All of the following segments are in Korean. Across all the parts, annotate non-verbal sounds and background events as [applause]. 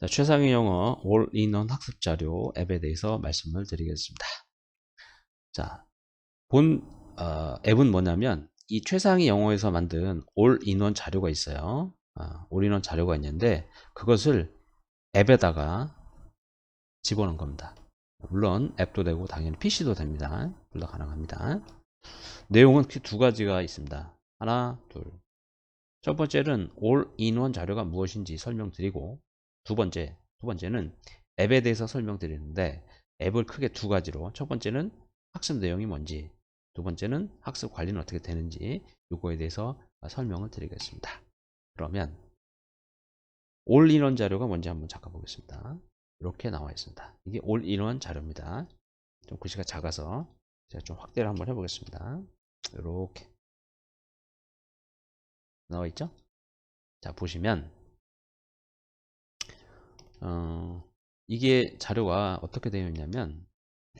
자, 최상위 영어 올인원 학습 자료 앱에 대해서 말씀을 드리겠습니다. 자, 본 어, 앱은 뭐냐면 이 최상위 영어에서 만든 올인원 자료가 있어요. 아, 올인원 자료가 있는데 그것을 앱에다가 집어넣은 겁니다. 물론 앱도 되고 당연히 PC도 됩니다. 둘 다 가능합니다. 내용은 그두 가지가 있습니다. 하나, 둘. 첫 번째는 올인원 자료가 무엇인지 설명드리고 두 번째, 두 번째는 앱에 대해서 설명드리는데 앱을 크게 두 가지로 첫 번째는 학습 내용이 뭔지 두 번째는 학습 관리는 어떻게 되는지 요거에 대해서 설명을 드리겠습니다. 그러면 올인원 자료가 뭔지 한번 잠깐 보겠습니다. 이렇게 나와 있습니다. 이게 올인원 자료입니다. 좀 글씨가 작아서 제가 좀 확대를 한번 해보겠습니다. 이렇게 나와 있죠? 자 보시면 어, 이게 자료가 어떻게 되어 있냐면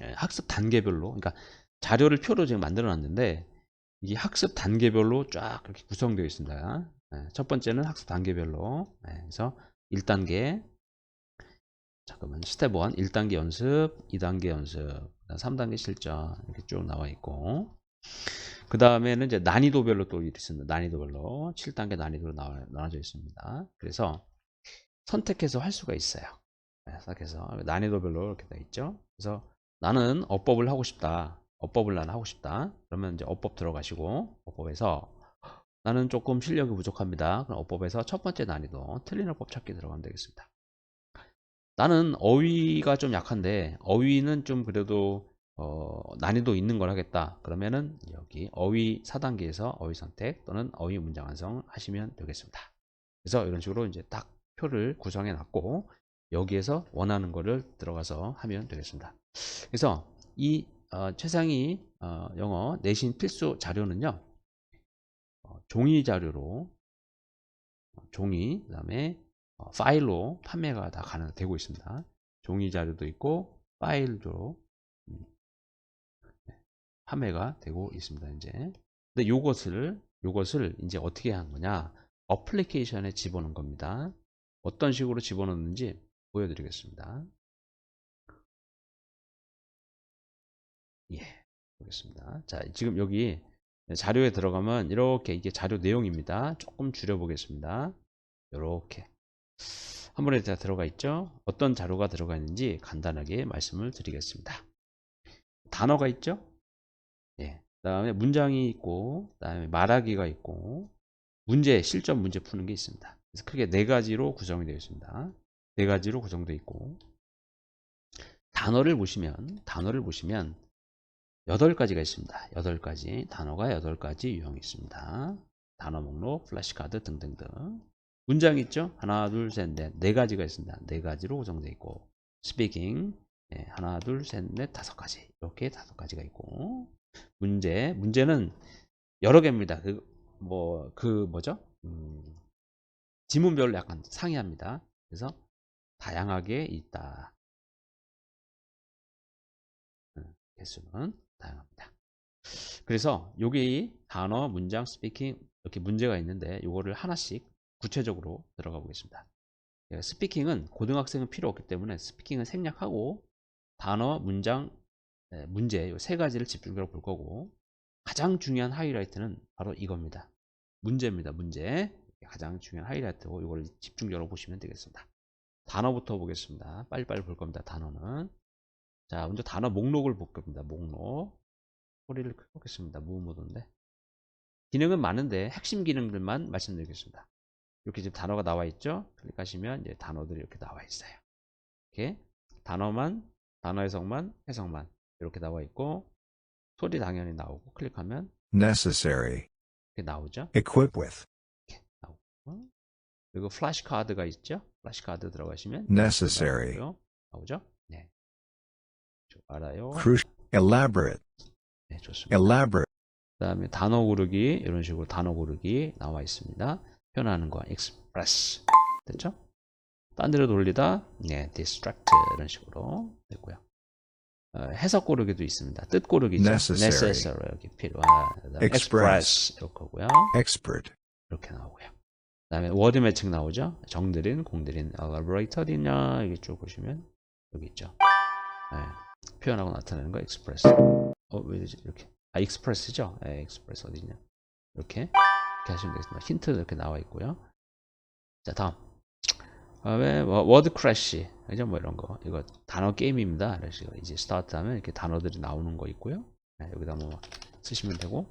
예, 학습 단계별로 그러니까 자료를 표로 지금 만들어 놨는데 이게 학습 단계별로 쫙 이렇게 구성되어 있습니다. 예, 첫 번째는 학습 단계별로 예, 그래서 1단계 잠깐만 스텝 1 1단계 연습 2단계 연습 3단계 실전 이렇게 쭉 나와 있고 그 다음에는 이제 난이도별로 또 있습니다. 난이도별로 7단계 난이도로 나눠져 있습니다. 그래서 선택해서 할 수가 있어요. 네, 선택해서 난이도별로 이렇게 되어 있죠. 그래서 나는 어법을 하고 싶다. 어법을 나는 하고 싶다. 그러면 이제 어법 들어가시고 어법에서 나는 조금 실력이 부족합니다. 그럼 어법에서 첫 번째 난이도 틀린 어법 찾기 들어가면 되겠습니다. 나는 어휘가 좀 약한데 어휘는 좀 그래도 어, 난이도 있는 걸 하겠다. 그러면은 여기 어휘 4단계에서 어휘 선택 또는 어휘 문장 완성 하시면 되겠습니다. 그래서 이런 식으로 이제 딱 표를 구성해 놨고 여기에서 원하는 거를 들어가서 하면 되겠습니다. 그래서 이 어, 최상위 어, 영어 내신 필수 자료는요. 어, 종이 자료로 어, 종이 그 다음에 어, 파일로 판매가 다 가능 되고 있습니다. 종이 자료도 있고 파일도 음, 네, 판매가 되고 있습니다. 이제 근데 요것을 요것을 이제 어떻게 한 거냐? 어플리케이션에 집어넣은 겁니다. 어떤 식으로 집어넣는지 보여드리겠습니다. 예, 보겠습니다. 자, 지금 여기 자료에 들어가면 이렇게 이게 자료 내용입니다. 조금 줄여보겠습니다. 이렇게 한 번에 다 들어가 있죠. 어떤 자료가 들어가 있는지 간단하게 말씀을 드리겠습니다. 단어가 있죠. 예, 그다음에 문장이 있고, 그다음에 말하기가 있고, 문제 실전 문제 푸는 게 있습니다. 그래서 크게 네 가지로 구성이 되어 있습니다. 네 가지로 구성되어 있고 단어를 보시면 단어를 보시면 여덟 가지가 있습니다. 여덟 가지 단어가 여덟 가지 유형이 있습니다. 단어 목록, 플래시카드 등등등. 문장 있죠? 하나, 둘, 셋, 넷. 네 가지가 있습니다. 네 가지로 구성되어 있고 스피킹 네, 하나, 둘, 셋, 넷, 다섯 가지. 이렇게 다섯 가지가 있고 문제 문제는 여러 개입니다. 그 뭐그 뭐죠? 음, 지문별로 약간 상이합니다. 그래서 다양하게 있다. 음, 개수는 다양합니다. 그래서 여기 단어, 문장, 스피킹 이렇게 문제가 있는데 이거를 하나씩 구체적으로 들어가 보겠습니다. 예, 스피킹은 고등학생은 필요 없기 때문에 스피킹은 생략하고 단어, 문장, 예, 문제 이 세 가지를 집중적으로 볼 거고 가장 중요한 하이라이트는 바로 이겁니다. 문제입니다. 문제. 가장 중요한 하이라이트고 이걸 집중적으로 보시면 되겠습니다. 단어부터 보겠습니다. 빨리빨리 볼 겁니다. 단어는. 자, 먼저 단어 목록을 볼 겁니다. 목록. 소리를 크게 보겠습니다. 무모드인데. 기능은 많은데 핵심 기능들만 말씀드리겠습니다. 이렇게 지금 단어가 나와 있죠? 클릭하시면 이제 단어들이 이렇게 나와 있어요. 이렇게 단어만, 단어 해석만, 해석만 이렇게 나와 있고 소리 당연히 나오고 클릭하면 necessary, 이렇게 나오죠? equip with, 그리고 플래시 카드가 있죠? 플래시 카드 들어가시면 necessary, 나오고요. 나오죠? 네. 저 알아요. crucial, elaborate, 네, 좋습니다. elaborate, 그다음에 단어 고르기 이런 식으로 단어 고르기 나와 있습니다. 표현하는 거 express 됐죠? 딴 데로 돌리다 네, distract 이런 식으로 됐고요. 어, 해석 고르기도 있습니다. 뜻 고르기죠. Necessary. 여기 필요한 Express. express 이렇게 하고요. expert, 이렇게 나오고요. 그 다음에 워드 매칭 나오죠. 정들인, 공들인, elaborate 어디냐 여기 쭉 보시면 여기 있죠. 예, 표현하고 나타내는 거 express. 어, 왜 이러지? 이렇게. 아, express죠? 예, express 어디냐. 이렇게. 이렇게 하시면 되겠습니다. 힌트 이렇게 나와 있고요. 자, 다음. 다음에 뭐, 워드 크래쉬. 그죠? 뭐 이런 거. 이거 단어 게임입니다. 식으로. 이제 스타트 하면 이렇게 단어들이 나오는 거 있고요. 예, 여기다 뭐 쓰시면 되고.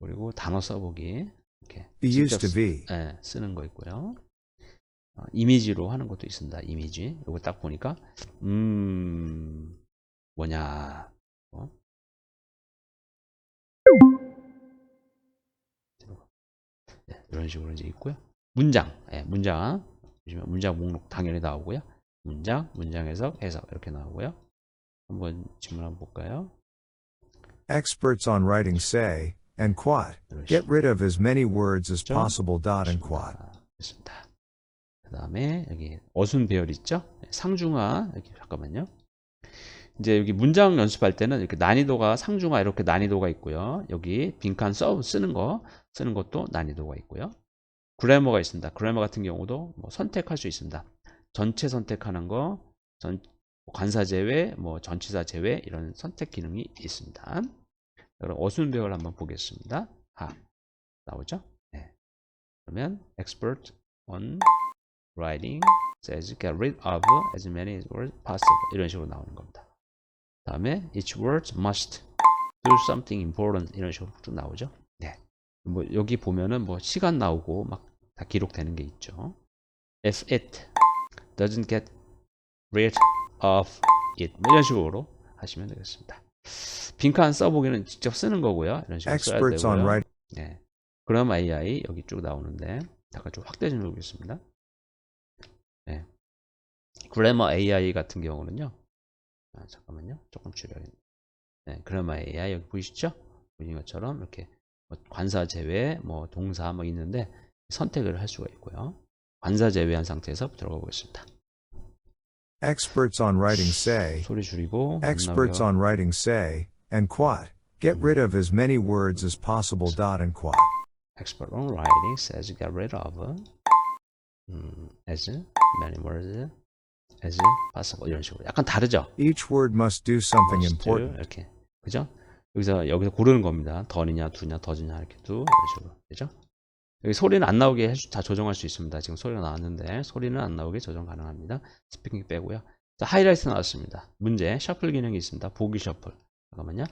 그리고 단어 써보기. 이렇게. Be used to be. 예, 쓰는 거 있고요. 어, 이미지로 하는 것도 있습니다. 이미지. 이거 딱 보니까 음 뭐냐? 어? 네, 이런 식으로 이제 있고요. 문장, 예, 문장 보시면 문장 목록 당연히 나오고요. 문장, 문장 해석, 해석 이렇게 나오고요. 한번 질문 한번 볼까요? Experts on writing say, and quad. Get rid of as many words as possible. Dot and quad. 됐습니다. 그 다음에 여기 어순 배열 있죠? 상중하 여기 잠깐만요. 이제 여기 문장 연습할 때는 이렇게 난이도가 상중하 이렇게 난이도가 있고요. 여기 빈칸 써 쓰는 거 쓰는 것도 난이도가 있고요. 그래머가 있습니다. 그래머 같은 경우도 뭐 선택할 수 있습니다. 전체 선택하는 거, 전 관사 제외, 뭐 전치사 제외 이런 선택 기능이 있습니다. 그럼 어순 배열 한번 보겠습니다. 하 나오죠? 네. 그러면 expert on writing says get rid of as many words possible 이런 식으로 나오는 겁니다. 다음에 each word must do something important 이런 식으로 쭉 나오죠. 네. 뭐 여기 보면은 뭐 시간 나오고 막 다 기록되는 게 있죠. If it doesn't get rid of it 뭐 이런 식으로 하시면 되겠습니다. 빈칸 써보기는 직접 쓰는 거고요. 이런 식으로 써야 되고요. 네. 그럼 AI 여기 쭉 나오는데 잠깐 좀 확대 좀 해보겠습니다. 네. 그래머 AI 같은 경우는요. 아, 잠깐만요. 조금 줄여야겠네. 네, 그래머 AI 여기 보이시죠? 보이는 것처럼 이렇게 뭐 관사 제외, 뭐 동사 뭐 있는데 선택을 할 수가 있고요. 관사 제외한 상태에서 들어가 보겠습니다. Experts on writing say, 소리 줄이고 experts 안 on writing say, and quad. Get rid of as many words as possible. Dot and quad. expert on writing says get rid of 음, as many words as possible 이런 식으로 약간 다르죠? Each word must do something must do, important. 이렇게 그죠? 여기서 여기서 고르는 겁니다. 더느냐, 두냐, 더즈냐 이렇게 두 이런 식으로 되죠? 여기 소리는 안 나오게 다 조정할 수 있습니다. 지금 소리가 나왔는데 소리는 안 나오게 조정 가능합니다. 스피킹 빼고요. 자, 하이라이트 나왔습니다. 문제 셔플 기능이 있습니다. 보기 셔플 잠깐만요.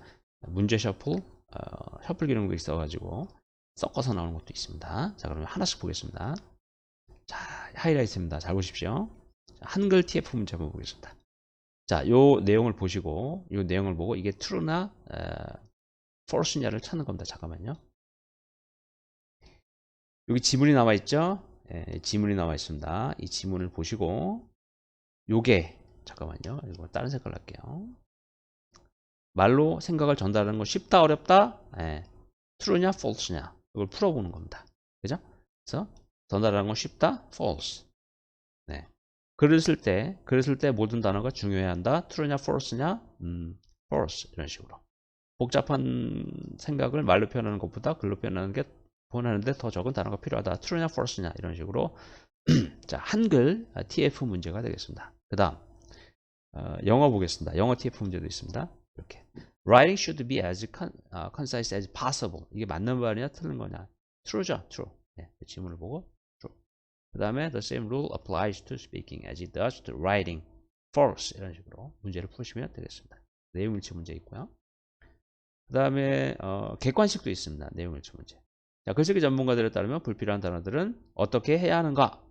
문제 셔플 어, 셔플 기능도 있어가지고 섞어서 나오는 것도 있습니다. 자, 그러면 하나씩 보겠습니다. 자, 하이라이트입니다. 잘 보십시오. 자, 한글 TF 문제 한번 보겠습니다. 자, 요 내용을 보시고, 요 내용을 보고 이게 true나 에, false냐를 찾는 겁니다. 잠깐만요. 여기 지문이 나와 있죠? 예, 지문이 나와 있습니다. 이 지문을 보시고, 요게, 잠깐만요. 이거 다른 색깔로 할게요. 말로 생각을 전달하는 거 쉽다, 어렵다? 예, true냐, false냐? 이걸 풀어보는 겁니다. 그죠? 그래서 전달하는 건 쉽다, false. 네. 글을 쓸 때, 글을 쓸 때 모든 단어가 중요해야 한다. true냐, false냐? 음, false. 이런 식으로. 복잡한 생각을 말로 표현하는 것보다 글로 표현하는 게 표현하는데 더 적은 단어가 필요하다. true냐, false냐? 이런 식으로. [clears throat] 자, 한글 아, TF 문제가 되겠습니다. 그 다음, 어, 영어 보겠습니다. 영어 TF 문제도 있습니다. 이렇게. Writing should be as con, 아, concise as possible. 이게 맞는 말이냐, 틀린 거냐? True죠, true. 네, 그 지문을 보고 true. 그 다음에 the same rule applies to speaking as it does to writing. False 이런 식으로 문제를 푸시면 되겠습니다. 내용일치 문제 있고요. 그 다음에 어, 객관식도 있습니다. 내용일치 문제. 자, 글쓰기 전문가들에 따르면 불필요한 단어들은 어떻게 해야 하는가?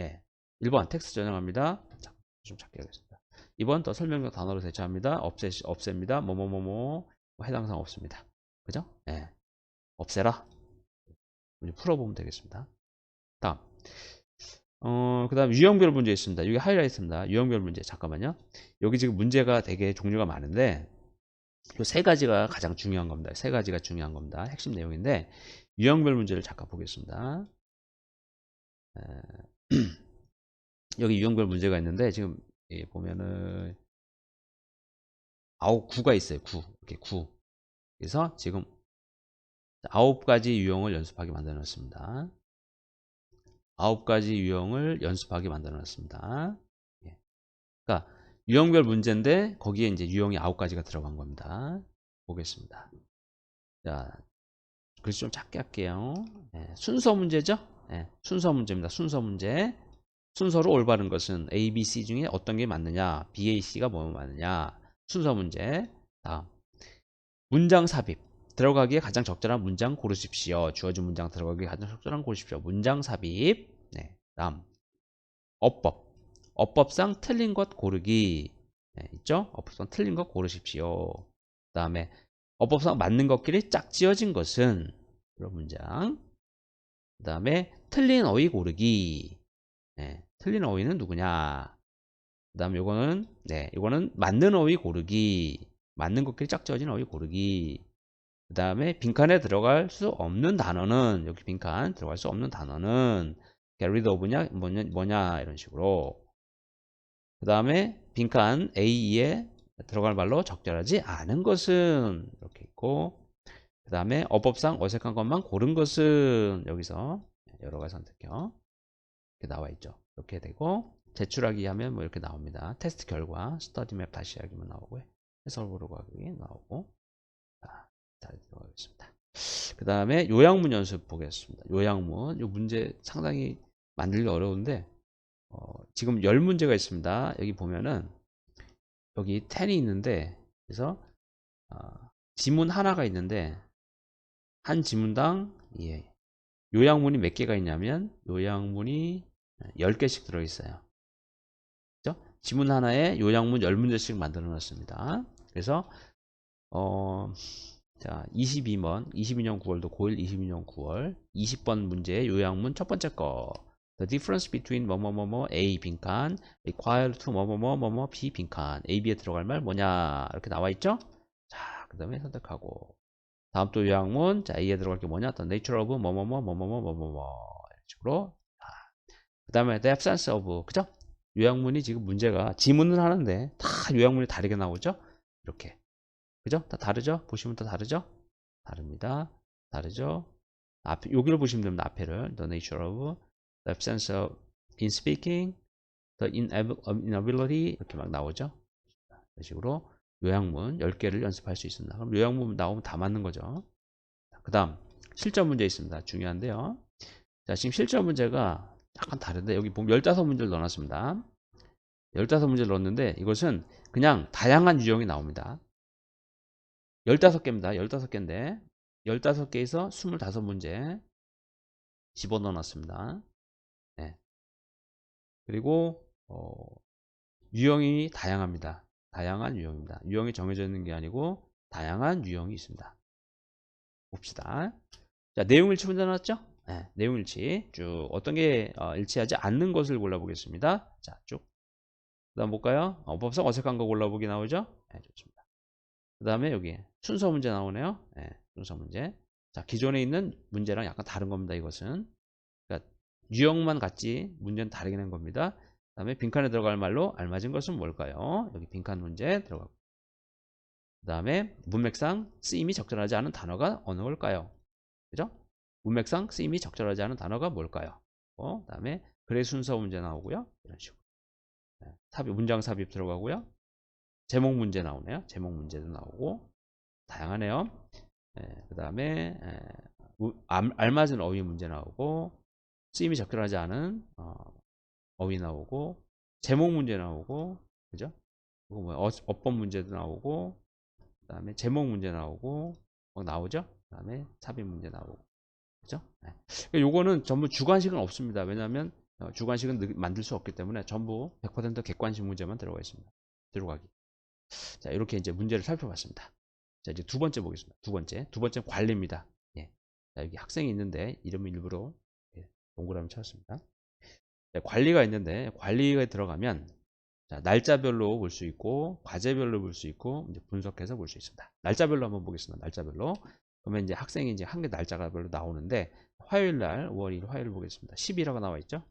예. 1번 텍스트 전형합니다. 자, 좀 작게 하겠습니다. 2번 더 설명용 단어로 대체합니다. 없애, 없앱니다. 뭐뭐뭐뭐 뭐 해당 사항 없습니다. 그죠? 예. 없애라. 문제 풀어보면 되겠습니다. 다음. 어, 그 다음 유형별 문제 있습니다. 여기 하이라이트입니다. 유형별 문제. 잠깐만요. 여기 지금 문제가 되게 종류가 많은데, 이 세 가지가 가장 중요한 겁니다. 세 가지가 중요한 겁니다. 핵심 내용인데, 유형별 문제를 잠깐 보겠습니다. 에, [clears throat] 여기 유형별 문제가 있는데, 지금 예, 보면은, 아홉, 구가 있어요. 구. 이렇게 구. 그래서 지금 아홉 가지 유형을 연습하게 만들어 놨습니다. 아홉 가지 유형을 연습하게 만들어 놨습니다. 예. 그러니까 유형별 문제인데 거기에 이제 유형이 아홉 가지가 들어간 겁니다. 보겠습니다. 자, 글씨 좀 작게 할게요. 예, 순서 문제죠? 예, 순서 문제입니다. 순서 문제. 순서로 올바른 것은 A, B, C 중에 어떤 게 맞느냐? B, A, C가 뭐뭐 맞느냐? 순서 문제. 다음. 문장 삽입. 들어가기에 가장 적절한 문장 고르십시오. 주어진 문장 들어가기에 가장 적절한 고르십시오. 문장 삽입. 네. 다음. 어법. 어법상 틀린 것 고르기. 네, 있죠? 어법상 틀린 것 고르십시오. 그 다음에 어법상 맞는 것끼리 짝지어진 것은 이런 문장. 그 다음에 틀린 어휘 고르기. 네, 틀린 어휘는 누구냐? 그 다음에 요거는 네, 이거는 맞는 어휘 고르기. 맞는 것끼리 짝지어진 어휘 고르기. 그 다음에 빈칸에 들어갈 수 없는 단어는 여기 빈칸 들어갈 수 없는 단어는 get rid of냐 뭐냐, 뭐냐 이런 식으로 그 다음에 빈칸 A에 들어갈 말로 적절하지 않은 것은 이렇게 있고 그 다음에 어법상 어색한 것만 고른 것은 여기서 여러 가지 선택형 이렇게 나와 있죠. 이렇게 되고 제출하기 하면 뭐 이렇게 나옵니다. 테스트 결과 스터디 맵 다시 하기만 나오고요 해설 보러 가기 나오고. 자, 잘 들어가겠습니다. 그 다음에 요약문 연습 보겠습니다. 요약문. 이 문제 상당히 만들기 어려운데 어, 지금 10문제가 있습니다. 여기 보면은 여기 10이 있는데 그래서 어, 지문 하나가 있는데 한 지문당 예, 요약문이 몇 개가 있냐면 요약문이 10개씩 들어있어요. 그죠? 지문 하나에 요약문 10문제씩 만들어 놨습니다. 그래서 어, 자 22번 22년 9월도 고1 22년 9월 20번 문제 요약문 첫 번째 거 The difference between 뭐뭐뭐뭐 A 빈칸 require to 뭐뭐뭐 뭐뭐 B 빈칸 A, B에 들어갈 말 뭐냐 이렇게 나와 있죠? 자, 그 다음에 선택하고 다음 또 요약문 자 A에 들어갈 게 뭐냐? The nature of 뭐뭐뭐 뭐뭐뭐 뭐뭐뭐 이런 식으로 그 다음에 the absence of 그죠? 요약문이 지금 문제가 지문은 하는데 다 요약문이 다르게 나오죠? 이렇게 그죠? 다 다르죠? 보시면 다 다르죠? 다릅니다. 다르죠? 앞에 여기를 보시면 됩니다. 앞에를 the nature of the absence of in speaking, the inabil- inability 이렇게 막 나오죠. 이런 식으로 요약문 10개를 연습할 수 있습니다. 그럼 요약문 나오면 다 맞는 거죠. 그 다음 실전 문제 있습니다. 중요한데요. 자 지금 실전 문제가 약간 다른데 여기 보면 15문제를 넣어놨습니다. 15문제를 넣었는데 이것은 그냥 다양한 유형이 나옵니다. 15개입니다. 15개인데 15개에서 25문제 집어넣어 놨습니다. 네. 그리고 어, 유형이 다양합니다. 다양한 유형입니다. 유형이 정해져 있는 게 아니고 다양한 유형이 있습니다. 봅시다. 자, 내용 일치 문제 나왔죠? 네, 내용 일치. 쭉 어떤 게 어, 일치하지 않는 것을 골라보겠습니다. 자, 쭉. 그다음 볼까요? 어, 법상 어색한 거 골라보기 나오죠? 네, 좋습니다. 그 다음에 여기 순서 문제 나오네요. 네, 순서 문제. 자, 기존에 있는 문제랑 약간 다른 겁니다. 이것은. 유형만 같지 문제는 다르게 낸 겁니다. 그 다음에 빈칸에 들어갈 말로 알맞은 것은 뭘까요? 여기 빈칸 문제 들어가고. 그 다음에 문맥상 쓰임이 적절하지 않은 단어가 어느 걸까요? 그죠? 문맥상 쓰임이 적절하지 않은 단어가 뭘까요? 어, 그 다음에 글의 순서 문제 나오고요. 이런 식으로. 네, 삽입, 문장 삽입 들어가고요. 제목 문제 나오네요. 제목 문제도 나오고. 다양하네요. 그 다음에 알맞은 어휘 문제 나오고 쓰임이 적절하지 않은 어, 어휘 나오고 제목 문제 나오고 그죠? 그리고 뭐 어, 어법 문제도 나오고 그 다음에 제목 문제 나오고 뭐 나오죠? 그 다음에 삽입 문제 나오고 그죠? 네. 요거는 전부 주관식은 없습니다. 왜냐하면 어, 주관식은 만들 수 없기 때문에 전부 100% 객관식 문제만 들어가 있습니다. 들어가기. 자 이렇게 이제 문제를 살펴봤습니다. 자, 이제 두 번째 보겠습니다. 두 번째. 두 번째 관리입니다. 예. 자, 여기 학생이 있는데, 이름 일부러 예, 동그라미 쳤습니다. 자, 관리가 있는데, 관리가 들어가면, 자, 날짜별로 볼 수 있고, 과제별로 볼 수 있고, 이제 분석해서 볼 수 있습니다. 날짜별로 한번 보겠습니다. 날짜별로. 그러면 이제 학생이 이제 한 개 날짜가 별로 나오는데, 화요일 날, 5월 1일 화요일 보겠습니다. 10일화가 나와 있죠?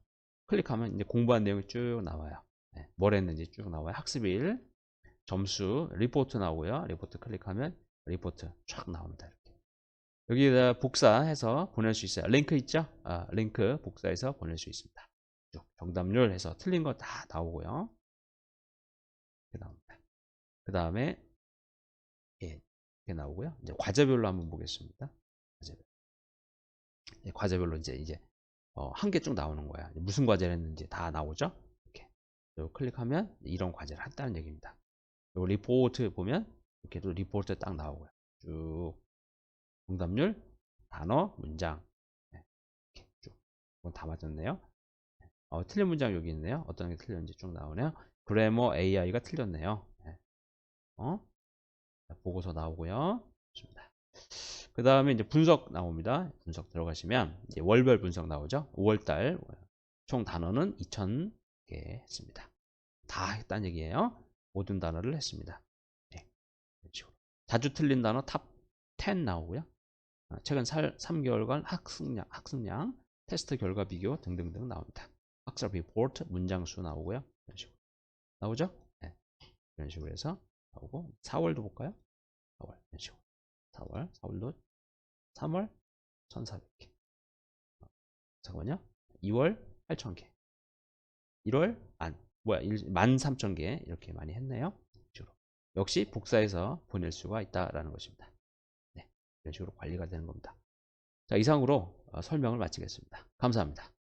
클릭하면 이제 공부한 내용이 쭉 나와요. 예, 뭘 했는지 쭉 나와요. 학습일, 점수, 리포트 나오고요. 리포트 클릭하면 리포트 쫙 나옵니다. 이렇게. 여기다 복사해서 보낼 수 있어요. 링크 있죠? 아, 링크 복사해서 보낼 수 있습니다. 쭉 정답률 해서 틀린 거 다 나오고요. 그 다음에 예, 이렇게 나오고요. 이제 과제별로 한번 보겠습니다. 과제별. 예, 과제별로 이제 이제 어, 한 개 쭉 나오는 거야. 무슨 과제를 했는지 다 나오죠? 이렇게. 요 클릭하면 이런 과제를 했다는 얘기입니다. 요 리포트 보면 이렇게 또 리포트 딱 나오고요. 쭉 정답률, 단어, 문장 네, 이렇게 쭉 이건 다 맞았네요. 어, 틀린 문장 여기 있네요. 어떤 게 틀렸는지 쭉 나오네요. 그래머 AI가 틀렸네요. 네. 어? 자, 보고서 나오고요. 좋습니다. 그 다음에 이제 분석 나옵니다. 분석 들어가시면 이제 월별 분석 나오죠. 5월달 총 단어는 2,000개 했습니다. 다 했다는 얘기예요. 모든 단어를 했습니다. 네. 자주 틀린 단어 탑 10 나오고요. 어, 최근 3개월간 학습량, 학습량, 테스트 결과 비교 등등등 나옵니다. 학습 리포트, 문장 수 나오고요. 이런 식으로. 나오죠? 네. 이런 식으로 해서 나오고 4월도 볼까요? 4월 이런 식으로. 4월, 4월도 3월 1,400개. 잠깐만요. 2월 8,000개. 1월 만 뭐야 13,000개 이렇게 많이 했네요. 식으로. 역시 복사해서 보낼 수가 있다라는 것입니다. 네, 이런 식으로 관리가 되는 겁니다. 자 이상으로 어, 설명을 마치겠습니다. 감사합니다.